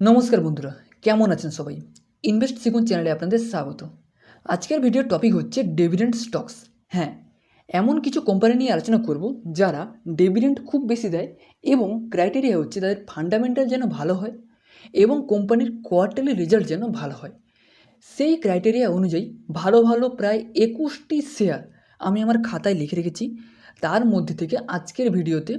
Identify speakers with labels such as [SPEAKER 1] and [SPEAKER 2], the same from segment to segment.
[SPEAKER 1] নমস্কার বন্ধুরা, কেমন আছেন সবাই? ইনভেস্ট শিখুন চ্যানেলে আপনাদের স্বাগত। আজকের ভিডিওর টপিক হচ্ছে ডেভিডেন্ট স্টকস হ্যাঁ এমন কিছু কোম্পানি নিয়ে আলোচনা করব যারা ডেভিডেন্ট খুব বেশি দেয় এবং ক্রাইটেরিয়া হচ্ছে তাদের ফান্ডামেন্টাল যেন ভালো হয় এবং কোম্পানির কোয়ার্টারলি রেজাল্ট যেন ভালো হয়। সেই ক্রাইটেরিয়া অনুযায়ী ভালো ভালো প্রায় একুশটি শেয়ার আমি আমার খাতায় লিখে রেখেছি। তার মধ্যে থেকে আজকের ভিডিওতে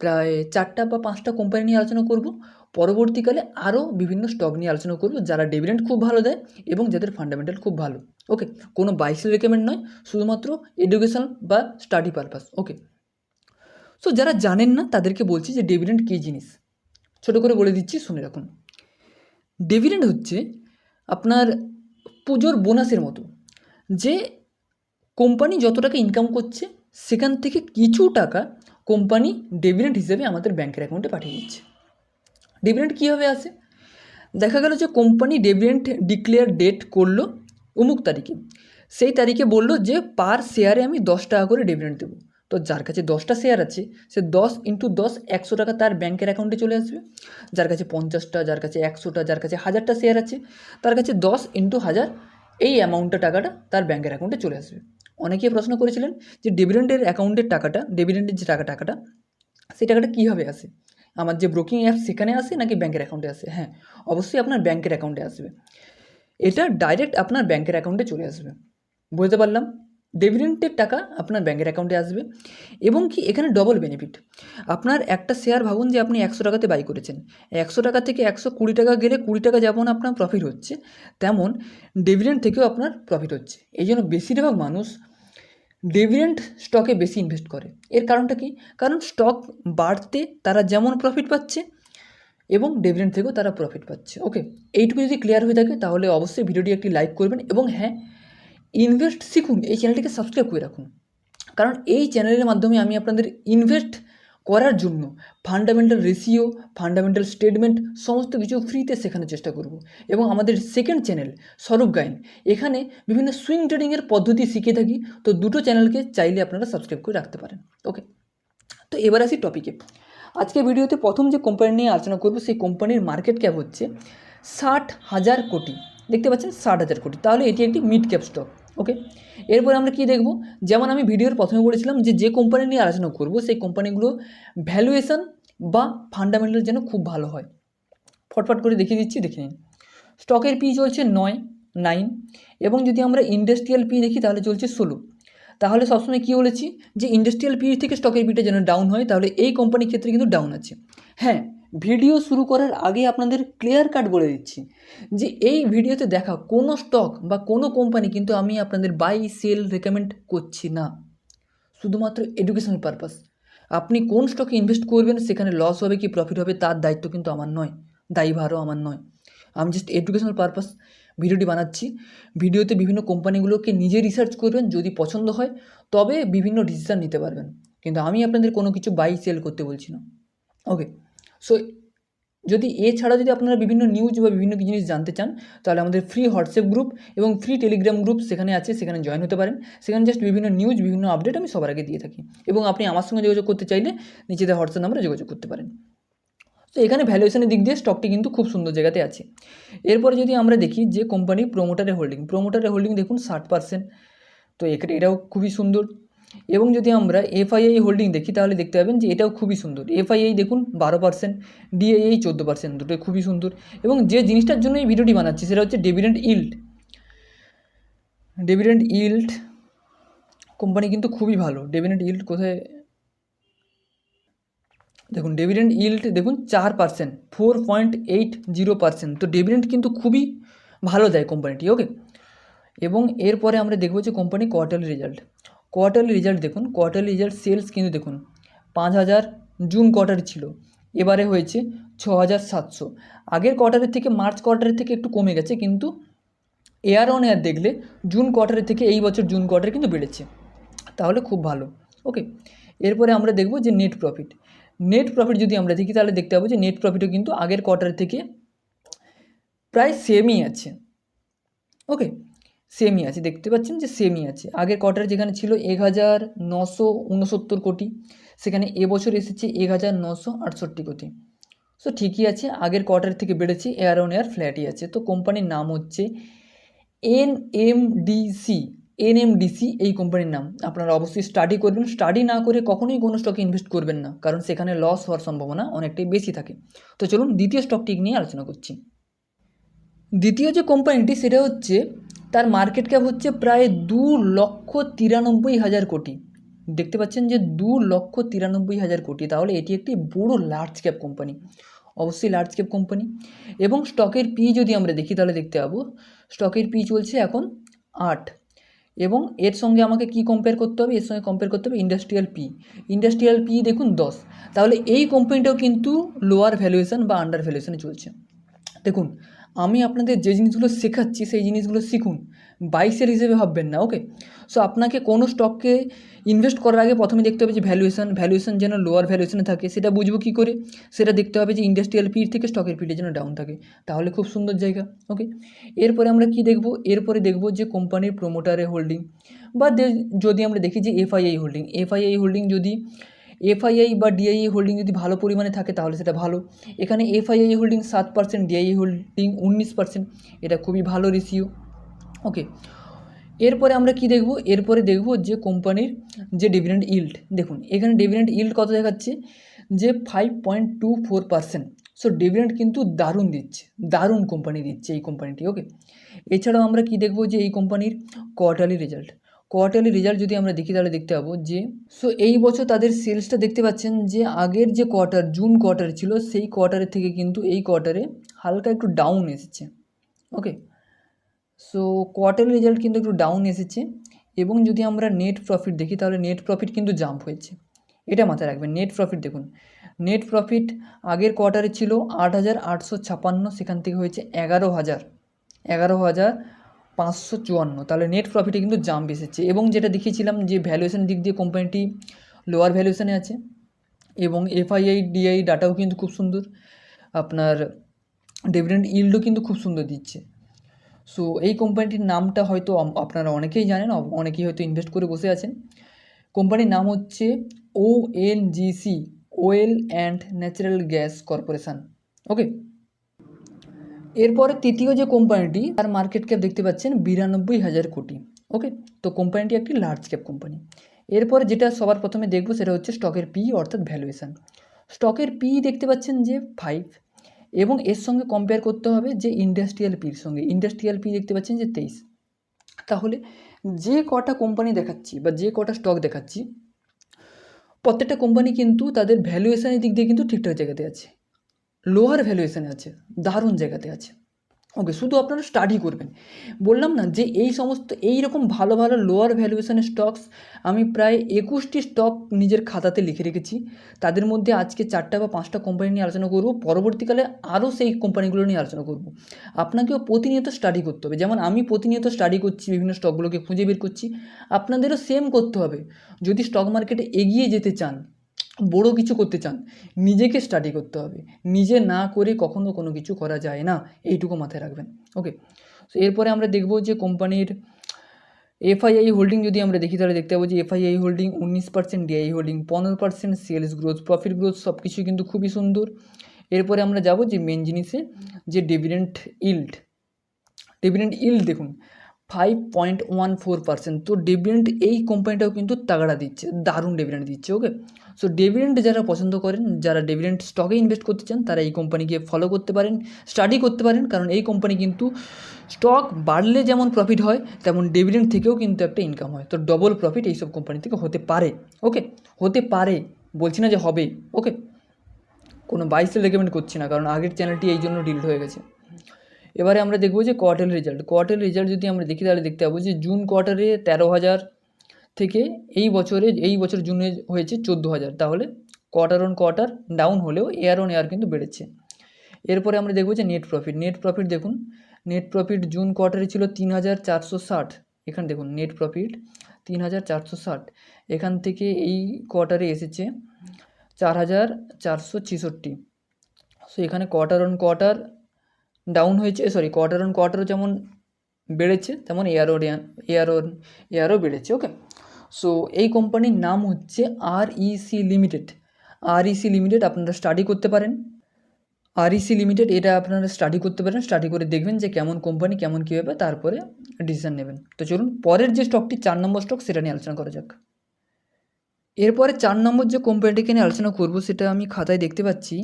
[SPEAKER 1] প্রায় চারটা বা পাঁচটা কোম্পানি নিয়ে আলোচনা করব। পরবর্তীকালে আরও বিভিন্ন স্টক নিয়ে আলোচনা করব, যারা ডিভিডেন্ড খুব ভালো দেয় এবং যাদের ফান্ডামেন্টাল খুব ভালো। ওকে কোনো বাইসেল রেকমেন্ড নয়, শুধুমাত্র এডুকেশন বা স্টাডি পারপাস ওকে সো যারা জানেন না, তাদেরকে বলছি যে ডিভিডেন্ড কী জিনিস? ছোট করে বলে দিচ্ছি, শুনে রাখুন। ডিভিডেন্ড হচ্ছে আপনার পুজোর বোনাসের মতো। যে কোম্পানি যত টাকা ইনকাম করছে, সেখান থেকে কিছু টাকা কোম্পানি ডেভিডেন্ট হিসেবে আমাদের ব্যাংকের অ্যাকাউন্টে পাঠিয়ে দিচ্ছে। ডিভিডেন্ড কীভাবে আসে দেখা গেল যে কোম্পানি ডিভিডেন্ড ডিক্লেয়ার ডেট করল অমুক তারিখে। সেই তারিখে বলল যে পার শেয়ারে আমি দশ টাকা করে ডিভিডেন্ড দেবো। তো যার কাছে দশটা শেয়ার আছে, সে দশ ইন্টু দশ একশো টাকা তার ব্যাংকের অ্যাকাউন্টে চলে আসবে। যার কাছে পঞ্চাশটা, যার কাছে একশোটা, যার কাছে হাজারটা শেয়ার আছে, তার কাছে দশ ইন্টু হাজার এই অ্যামাউন্টটা টাকাটা তার ব্যাংকের অ্যাকাউন্টে চলে আসবে। অনেকে প্রশ্ন করেছিলেন যে ডিভিডেন্ডের অ্যাকাউন্টের টাকাটা ডিভিডেন্ডের যে টাকা টাকাটা, সেই টাকাটা কীভাবে আসে আমার যে ব্রোকিং অ্যাপ সেখানে আসে নাকি ব্যাংকের অ্যাকাউন্টে আসে হ্যাঁ অবশ্যই আপনার ব্যাংকের অ্যাকাউন্টে আসবে। এটা ডাইরেক্ট আপনার ব্যাংকের অ্যাকাউন্টে চলে আসবে। বুঝতে পারলাম? ডিভিডেন্টের টাকা আপনার ব্যাংকের অ্যাকাউন্টে আসবে এবং কি এখানে ডবল বেনিফিট আপনার একটা শেয়ার ভাবুন যে আপনি একশো টাকাতে বাই করেছেন। একশো টাকা থেকে একশো কুড়ি টাকা গেলে কুড়ি টাকা যেমন আপনার প্রফিট হচ্ছে, তেমন ডিভিডেন্ট থেকেও আপনার প্রফিট হচ্ছে। এই জন্য বেশিরভাগ মানুষ ডিভিডেন্ট স্টকে বেশি ইনভেস্ট করে। এর কারণটা কি? কারণ স্টক বাড়তে তারা যেমন প্রফিট পাচ্ছে এবং ডিভিডেন্ট থেকেও তারা প্রফিট পাচ্ছে। ওকে এইটুকু যদি ক্লিয়ার হয়ে থাকে তাহলে অবশ্যই ভিডিওটি একটি লাইক করবেন এবং হ্যাঁ ইনভেস্ট শিখুন। এই চ্যানেলটিকে সাবস্ক্রাইব করে রাখুন। কারণ এই চ্যানেলের মাধ্যমে আমি আপনাদের ইনভেস্ট করার জন্য ফান্ডামেন্টাল রেশিও ফান্ডামেন্টাল স্টেটমেন্ট সমস্ত কিছু ফ্রিতে শেখানোর চেষ্টা করব। এবং আমাদের সেকেন্ড চ্যানেল স্বরূপ গায়ন এখানে বিভিন্ন সুইং ট্রেডিংয়ের পদ্ধতি শিখে থাকি। তো দুটো চ্যানেলকে চাইলে আপনারা সাবস্ক্রাইব করে রাখতে পারেন। ওকে তো এবার আসি টপিকে আজকে ভিডিওতে প্রথম যে কোম্পানি নিয়ে আলোচনা করব, সেই কোম্পানির মার্কেট ক্যাপ হচ্ছে ষাট হাজার কোটি। দেখতে পাচ্ছেন ষাট হাজার কোটি। তাহলে এটি একটি মিড ক্যাপ স্টক ওকে এরপরে আমরা কী দেখব? যেমন আমি ভিডিওর প্রথমে বলেছিলাম যে যে কোম্পানি নিয়ে আলোচনা করব, সেই কোম্পানিগুলো ভ্যালুয়েশন বা ফান্ডামেন্টাল যেন খুব ভালো হয়। ফটফট করে দেখিয়ে দিচ্ছি, দেখে নিন। স্টকের পি চলছে নয় নাইন এবং যদি আমরা ইন্ডাস্ট্রিয়াল পি দেখি, তাহলে চলছে ষোলো। তাহলে সবসময় কী বলেছি? যে ইন্ডাস্ট্রিয়াল পি থেকে স্টকের পিটা যেন ডাউন হয়, তাহলে এই কোম্পানির ক্ষেত্রে কিন্তু ডাউন আছে। হ্যাঁ ভিডিও শুরু করার আগে আপনাদের ক্লিয়ার কাট বলে দিচ্ছি যে এই ভিডিওতে দেখা কোনো স্টক বা কোনো কোম্পানি কিন্তু আমি আপনাদের বাই সেল রেকমেন্ড করছি না। শুধুমাত্র এডুকেশনাল পারপাস আপনি কোন স্টকে ইনভেস্ট করবেন, সেখানে লস হবে কি প্রফিট হবে, তার দায়িত্ব কিন্তু আমার নয়। দায়ীভারও আমার নয়। আমি জাস্ট এডুকেশনাল পারপাস ভিডিওটি বানাচ্ছি। ভিডিওতে বিভিন্ন কোম্পানিগুলোকে নিজে রিসার্চ করবেন, যদি পছন্দ হয়, তবে বিভিন্ন ডিসিশান নিতে পারবেন। কিন্তু আমি আপনাদের কোনো কিছু বাই সেল করতে বলছি না। ওকে সো যদি এছাড়া যদি আপনারা বিভিন্ন নিউজ বা বিভিন্ন জিনিস জানতে চান, তাহলে আমাদের ফ্রি হোয়াটসঅ্যাপ গ্রুপ এবং ফ্রি টেলিগ্রাম গ্রুপ সেখানে আছে, সেখানে জয়েন হতে পারেন। সেখানে জাস্ট বিভিন্ন নিউজ বিভিন্ন আপডেট আমি সবার আগে দিয়ে থাকি। এবং আপনি আমার সঙ্গে যোগাযোগ করতে চাইলে নিচেতে হোয়াটসঅ্যাপ নাম্বারে যোগাযোগ করতে পারেন। তো এখানে ভ্যালুয়েশনের দিক দিয়ে স্টকটি কিন্তু খুব সুন্দর জায়গাতে আছে। এরপরে যদি আমরা দেখি যে কোম্পানি প্রোমোটারের হোল্ডিং প্রোমোটারের হোল্ডিং দেখুন ষাট পার্সেন্ট তো এখানে এটাও খুবই সুন্দর। এবং যদি আমরা এফআইআই হোল্ডিং দেখি, তাহলে দেখতে পাবেন যে এটাও খুবই সুন্দর। এফআইআই দেখুন, বারো পার্সেন্ট ডিআইআই চোদ্দ পার্সেন্ট দুটোই খুবই সুন্দর। এবং যে জিনিসটার জন্য এই ভিডিওটি বানাচ্ছি, সেটা হচ্ছে dividend yield dividend yield company কিন্তু খুবই ভালো। ডেভিডেন্ট ইল্ড কোথায়? দেখুন ডেভিডেন্ট ইল্ড দেখুন, চার percent four point eight zero percent তো ডেভিডেন্ট কিন্তু খুবই ভালো দেয় কোম্পানিটি ওকে এবং এরপরে আমরা দেখব যে company quarterly result quarterly result দেখুন কোয়ার্টারলি রেজাল্ট সেলস কিন্তু দেখুন, পাঁচ হাজার জুন কোয়ার্টারে ছিল, এবারে হয়েছে ছ হাজার সাতশো। আগের কোয়ার্টারের থেকে মার্চ কোয়ার্টারের থেকে একটু কমে গেছে, কিন্তু এয়ার অন এয়ার দেখলে জুন কোয়ার্টারের থেকে এই বছর জুন কোয়ার্টারে কিন্তু বেড়েছে, তাহলে খুব ভালো ওকে এরপরে আমরা দেখব যে নেট প্রফিট নেট প্রফিট যদি আমরা দেখি, তাহলে দেখতে পাবো যে নেট প্রফিটও কিন্তু আগের কোয়ার্টার থেকে প্রায় সেমই আছে ওকে সেমই আছে। দেখতে পাচ্ছেন যে সেমই আছে। আগের কোয়ার্টার যেখানে ছিল এক হাজার নশো উনসত্তর কোটি, সেখানে এবছর এসেছে এক হাজার নশো আটষট্টি কোটি। সো ঠিকই আছে, আগের কোয়ার্টার থেকে বেড়েছে এয়ার অন এয়ার ফ্ল্যাটই আছে। তো কোম্পানির নাম হচ্ছে N M DC N M DC এই কোম্পানির নাম। আপনারা অবশ্যই স্টাডি করবেন। স্টাডি না করে কখনোই কোনো স্টকে ইনভেস্ট করবেন না, কারণ সেখানে লস হওয়ার সম্ভাবনা অনেকটাই বেশি থাকে। তো, চলুন দ্বিতীয় স্টকটি নিয়ে আলোচনা করছি। দ্বিতীয় যে কোম্পানিটি সেটা হচ্ছে, তার মার্কেট ক্যাপ হচ্ছে প্রায় দু লক্ষ তিরানব্বই হাজার কোটি। দেখতে পাচ্ছেন যে দু লক্ষ তিরানব্বই হাজার কোটি। তাহলে এটি একটি বড় লার্জ ক্যাপ কোম্পানি অবশ্যই লার্জ ক্যাপ কোম্পানি এবং স্টকের পি যদি আমরা দেখি, তাহলে দেখতে পাবো স্টকের পি চলছে এখন আট। এবং এর সঙ্গে আমাকে কি কম্পেয়ার করতে হবে? এর সঙ্গে কম্পেয়ার করতে হবে ইন্ডাস্ট্রিয়াল পি ইন্ডাস্ট্রিয়াল পি দেখুন দশ। তাহলে এই কোম্পানিটাও কিন্তু লোয়ার ভ্যালুয়েশন বা আন্ডার ভ্যালুয়েশনে চলছে। দেখুন আমি আপনাদের যে জিনিসগুলো শেখাচ্ছি, সেই জিনিসগুলো শিখুন। বাইসের হিসেবে ভাববেন না ওকে সো আপনাকে কোনো স্টককে ইনভেস্ট করার আগে প্রথমে দেখতে হবে যে ভ্যালুয়েশন ভ্যালুয়েশন যেন লোয়ার ভ্যালুয়েশনে থাকে, সেটা বুঝব কী করে? সেটা দেখতে হবে যে ইন্ডাস্ট্রিয়াল পির থেকে স্টকের পিটা যেন ডাউন থাকে। তাহলে খুব সুন্দর জায়গা ওকে এরপরে আমরা কি দেখব? এরপরে দেখব যে কোম্পানির প্রোমোটারের হোল্ডিং বা যদি আমরা দেখি যে এফআইআই হোল্ডিং এফআইআই হোল্ডিং যদি এফআইআই বা ডিআইএ হোল্ডিং যদি ভালো পরিমাণে থাকে তাহলে সেটা ভালো। এখানে এফআইআই হোল্ডিং সাত পার্সেন্ট ডিআইএ হোল্ডিং উনিশ পার্সেন্ট এটা খুবই ভালো রেশিও ওকে এরপরে আমরা কি দেখব? এরপরে দেখব যে কোম্পানির যে ডিভিডেন্ড ইল্ড দেখুন, এখানে ডিভিডেন্ড ইল্ড কত দেখাচ্ছে? যে five point two four percent so dividend কিন্তু দারুণ দিচ্ছে, দারুণ কোম্পানি দিচ্ছে এই কোম্পানিটি ওকে এছাড়াও আমরা কি দেখব যে এই কোম্পানির কোয়ার্টারলি রেজাল্ট কোয়ার্টারলি রেজাল্ট যদি আমরা দেখি, তাহলে দেখতে পাবো যে সো এই বছর তাদের সেলসটা দেখতে পাচ্ছেন যে, আগের যে কোয়ার্টার জুন কোয়ার্টার ছিল, সেই কোয়ার্টারের থেকে কিন্তু এই কোয়ার্টারে হালকা একটু ডাউন এসেছে। ওকে সো কোয়ার্টারলি রেজাল্ট কিন্তু একটু ডাউন এসেছে এবং যদি আমরা নেট প্রফিট দেখি, তাহলে নেট প্রফিট কিন্তু জাম্প হয়েছে। এটা মাথায় রাখবেন নেট প্রফিট দেখুন। নেট প্রফিট আগের কোয়ার্টারে ছিল আট হাজার আটশো ছাপান্ন, সেখান থেকে হয়েছে এগারো হাজার। এগারো হাজার পাঁচশো চুয়ান্ন। তাহলে নেট প্রফিটে কিন্তু জাম্প এসেছে। এবং যেটা দেখিয়েছিলাম যে ভ্যালুয়েশন দিক দিয়ে কোম্পানিটি লোয়ার ভ্যালুয়েশনে আছে। এবং এফআইআই ডিআই ডাটাও কিন্তু খুব সুন্দর। আপনার ডিভিডেন্ড ইল্ডও কিন্তু খুব সুন্দর দিচ্ছে। সো এই কোম্পানিটির নামটা হয়তো আপনারা অনেকেই জানেন অনেকেই হয়তো ইনভেস্ট করে বসে আছেন। কোম্পানির নাম হচ্ছে O N GC oil and natural gas corporation okay এরপরে তৃতীয় যে কোম্পানিটি, তার মার্কেট ক্যাপ দেখতে পাচ্ছেন বিরানব্বই হাজার কোটি। ওকে? তো কোম্পানিটি একটি লার্জ ক্যাপ কোম্পানি এরপরে যেটা সবার প্রথমে দেখব সেটা হচ্ছে স্টকের পি অর্থাৎ ভ্যালুয়েশান স্টকের পি দেখতে পাচ্ছেন যে ফাইভ এবং এর সঙ্গে কম্পেয়ার করতে হবে যে ইন্ডাস্ট্রিয়াল পির সঙ্গে। ইন্ডাস্ট্রিয়াল পি দেখতে পাচ্ছেন যে তেইশ। তাহলে যে কটা কোম্পানি দেখাচ্ছি বা যে কটা স্টক দেখাচ্ছি, প্রত্যেকটা কোম্পানি কিন্তু তাদের ভ্যালুয়েশনের দিক দিয়ে কিন্তু ঠিকঠাক জায়গাতে আছে। লোয়ার ভ্যালুয়েশনে আছে, দারুণ জায়গাতে আছে। ওকে শুধু আপনারা স্টাডি করবেন। বললাম না যে এই সমস্ত, এই রকম ভালো ভালো লোয়ার ভ্যালুয়েশনের স্টকস আমি প্রায় একুশটি স্টক নিজের খাতাতে লিখে রেখেছি। তাদের মধ্যে আজকে চারটা বা পাঁচটা কোম্পানি নিয়ে আলোচনা করব, পরবর্তীকালে আরও সেই কোম্পানিগুলো নিয়ে আলোচনা করব। আপনাকেও প্রতিনিয়ত স্টাডি করতে হবে। যেমন আমি প্রতিনিয়ত স্টাডি করছি, বিভিন্ন স্টকগুলোকে খুঁজে বের করছি। আপনাদেরও সেম করতে হবে। যদি স্টক মার্কেটে এগিয়ে যেতে চান বড় কিছু করতে চান, নিজেকে স্টাডি করতে হবে। নিজে না করে কখনো কোনো কিছু করা যায় না, এইটুকু মাথায় রাখবেন। ওকে তো এরপরে আমরা দেখব যে কোম্পানির এফআইআই হোল্ডিং যদি আমরা দেখি, তাহলে দেখতে পাবো যে এফআইআই হোল্ডিং উনিশ পার্সেন্ট ডিআই হোল্ডিং পনেরো percent sales growth profit growth সব কিছুই কিন্তু খুবই সুন্দর। এরপরে আমরা যাব যে মেন জিনিসে, যে ডিভিডেন্ট ইল্ড ডিভিডেন্ট ইল্ড দেখুন five point one four percent তো ডিভিডেন্ট এই কোম্পানিটাও কিন্তু তাগড়া দিচ্ছে, দারুণ ডিভিডেন্ট দিচ্ছে ওকে সো ডেভিডেন্ট যারা পছন্দ করেন, যারা ডেভিডেন্ট স্টকে ইনভেস্ট করতে চান, তারা এই কোম্পানিকে ফলো করতে পারেন স্টাডি করতে পারেন, কারণ এই কোম্পানি কিন্তু স্টক বাড়লে যেমন প্রফিট হয়, তেমন ডেভিডেন্ট থেকেও কিন্তু একটা ইনকাম হয়। তো ডবল প্রফিট এইসব কোম্পানি থেকে হতে পারে। ওকে হতে পারে। বলছি না যে হবে। ওকে কোনো বাইসে রেকমেন্ড করছি না, কারণ আগের চ্যানেলটি এই জন্য ডিলিট হয়ে গেছে। এবারে আমরা দেখব যে কোয়ার্টার রেজাল্ট কোয়ার্টার রেজাল্ট যদি আমরা দেখি, তাহলে দেখতে পাবো যে জুন কোয়ার্টারে তেরো হাজার থেকে এই বছরে, এই বছর জুনে হয়েছে চোদ্দ হাজার। তাহলে কোয়ার্টার অন কোয়ার্টার ডাউন হলেও এয়ার অন এয়ার কিন্তু বেড়েছে। এরপরে আমরা দেখব যে নেট প্রফিট নেট প্রফিট দেখুন। নেট প্রফিট জুন কোয়ার্টারে ছিল তিন হাজার চারশো ষাট। এখানে দেখুন নেট প্রফিট তিন হাজার চারশো ষাট। এখান থেকে এই কোয়ার্টারে এসেছে চার হাজার চারশো ছেষট্টি। সো এখানে কোয়ার্টার অন কোয়ার্টার ডাউন হয়েছে সরি কোয়ার্টার অন কোয়ার্টারও যেমন বেড়েছে, তেমন এয়ারও এয়ারও এয়ারও বেড়েছে ওকে সো এই কোম্পানির নাম হচ্ছে R EC limited R EC limited আপনারা স্টাডি করতে পারেন। আরইসি লিমিটেড এটা আপনারা স্টাডি করতে পারেন স্টাডি করে দেখবেন যে কেমন কোম্পানি কেমন কী হবে, তারপরে ডিসিশন নেবেন। তো চলুন, পরের যে স্টকটি চার নম্বর স্টক সেটা নিয়ে আলোচনা করা যাক। এরপরে চার নম্বর যে কোম্পানিটিকে নিয়ে আলোচনা করব, সেটা আমি খাতায় দেখতে পাচ্ছি।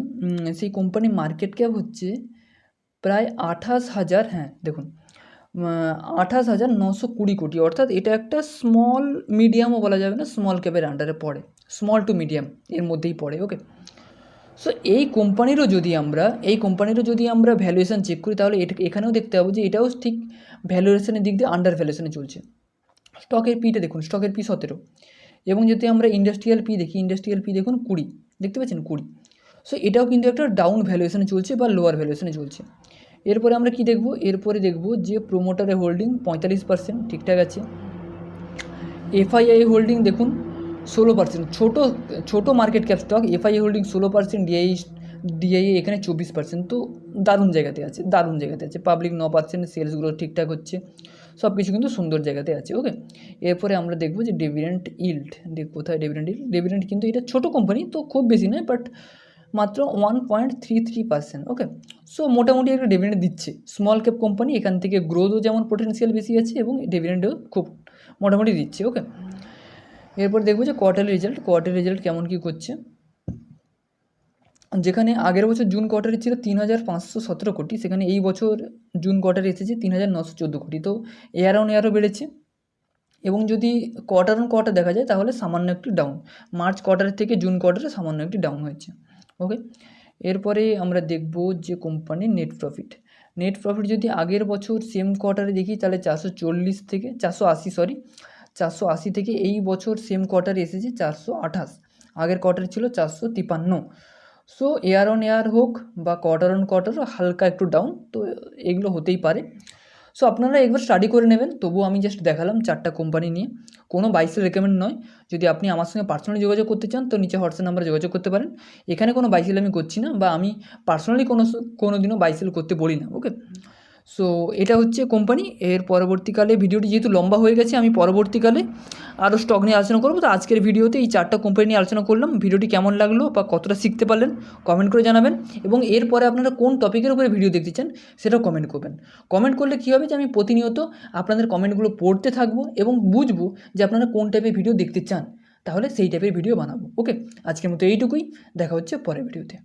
[SPEAKER 1] সেই কোম্পানির মার্কেট ক্যাপ হচ্ছে প্রায় আঠাশ হাজার হ্যাঁ দেখুন আঠাশ হাজার নশো কুড়ি কোটি। অর্থাৎ এটা একটা স্মল মিডিয়ামও বলা যাবে না স্মল ক্যাপের আন্ডারে পড়ে। স্মল টু মিডিয়াম এর মধ্যেই পড়ে ওকে সো এই কোম্পানিরও যদি আমরা, এই কোম্পানিরও যদি আমরা ভ্যালুয়েশন চেক করি, তাহলে এখানেও দেখতে পাবো যে এটাও ঠিক ভ্যালুয়েশনের দিক দিয়ে আন্ডার ভ্যালুয়েশনে চলছে। স্টকের পিটা দেখুন স্টকের পি সতেরো। এবং যদি আমরা ইন্ডাস্ট্রিয়াল পি দেখি ইন্ডাস্ট্রিয়াল পি দেখুন কুড়ি। দেখতে পাচ্ছেন? কুড়ি। সো এটাও কিন্তু একটা ডাউন ভ্যালুয়েশনে চলছে বা লোয়ার ভ্যালুয়েশনে চলছে। এরপরে আমরা কি দেখব? এরপরে দেখব যে প্রোমোটারের হোল্ডিং পঁয়তাল্লিশ পার্সেন্ট ঠিকঠাক আছে। এফআইআই হোল্ডিং দেখুন ষোলো পার্সেন্ট ছোটো ছোটো market cap stock FII holding ষোলো পার্সেন্ট ডিআই ডিআইএ এখানে চব্বিশ পার্সেন্ট তো দারুণ জায়গাতে আছে, দারুণ জায়গাতে আছে। পাবলিক ন পার্সেন্ট সেলসগুলো ঠিকঠাক হচ্ছে। সব কিছু কিন্তু সুন্দর জায়গাতে আছে ওকে এরপরে আমরা দেখব যে ডেভিডেন্ট ইল্ড কোথায় ডেভিডেন্ট ইল্ড ডেভিডেন্ট কিন্তু এটা ছোটো কোম্পানি তো খুব বেশি নয় বাট মাত্র one point three three percent okay so মোটামুটি একটা ডেভিডেন্ট দিচ্ছে। স্মল ক্যাপ কোম্পানি এখান থেকে গ্রোথও যেমন পোটেন্সিয়াল বেশি আছে এবং ডেভিডেন্টও খুব মোটামুটি দিচ্ছে ওকে এরপর দেখব যে কোয়ার্টারলি রেজাল্ট কোয়ার্টারলি রেজাল্ট কেমন কী করছে। যেখানে আগের বছর জুন কোয়ার্টারে ছিল তিন হাজার পাঁচশো সতেরো কোটি, সেখানে এই বছর জুন কোয়ার্টারে এসেছে তিন হাজার নশো চোদ্দ কোটি। তো এয়ার অন এয়ারও বেড়েছে। এবং যদি কোয়ার্টার অন কোয়ার্টার দেখা যায়, তাহলে সামান্য একটু ডাউন মার্চ কোয়ার্টারের থেকে জুন কোয়ার্টারে সামান্য একটি ডাউন হয়েছে। ওকে এরপরে আমরা দেখব যে কোম্পানির নেট প্রফিট নেট প্রফিট যদি আগের বছর সেম কোয়ার্টারে দেখি, তাহলে চারশো চল্লিশ থেকে, চারশো আশি সরি চারশো আশি থেকে এই বছর সেম কোয়ার্টারে এসেছে চারশো আঠাশ। আগের কোয়ার্টারে ছিল চারশো তিপান্ন। সো এয়ার অন এয়ার হোক বা কোয়ার্টার অন কোয়ার্টার হালকা একটু ডাউন তো এগুলো হতেই পারে। সো আপনারা একবার স্টাডি করে নেবেন। তবুও আমি জাস্ট দেখালাম চারটা কোম্পানি নিয়ে। কোনো বাইসেল রেকমেন্ড নয়। যদি আপনি আমার সঙ্গে পার্সোনালি যোগাযোগ করতে চান, তো নিচে হোয়াটসঅ্যাপ নাম্বারে যোগাযোগ করতে পারেন। এখানে কোনো বাইসেল আমি করছি না বা আমি পার্সোনালি কোনো কোনো দিনও বাইসেল করতে বলি না ওকে সো এটা হচ্ছে কোম্পানি এর পরবর্তীকালে ভিডিওটি যেহেতু লম্বা হয়ে গেছে, আমি পরবর্তীকালে আরও স্টক নিয়ে আলোচনা করব। তো আজকের ভিডিওতে এই চারটা কোম্পানি নিয়ে আলোচনা করলাম। ভিডিওটি কেমন লাগল বা কতটা শিখতে পারলেন কমেন্ট করে জানাবেন। এবং এরপরে আপনারা কোন টপিকের উপরে ভিডিও দেখতে চান, সেটাও কমেন্ট করবেন। কমেন্ট করলে কী হবে যে, আমি প্রতিনিয়ত আপনাদের কমেন্টগুলো পড়তে থাকব এবং বুঝব যে, আপনারা কোন টাইপের ভিডিও দেখতে চান। তাহলে সেই টাইপের ভিডিও বানাবো। ওকে আজকের মতো এইটুকুই। দেখা হচ্ছে পরের ভিডিওতে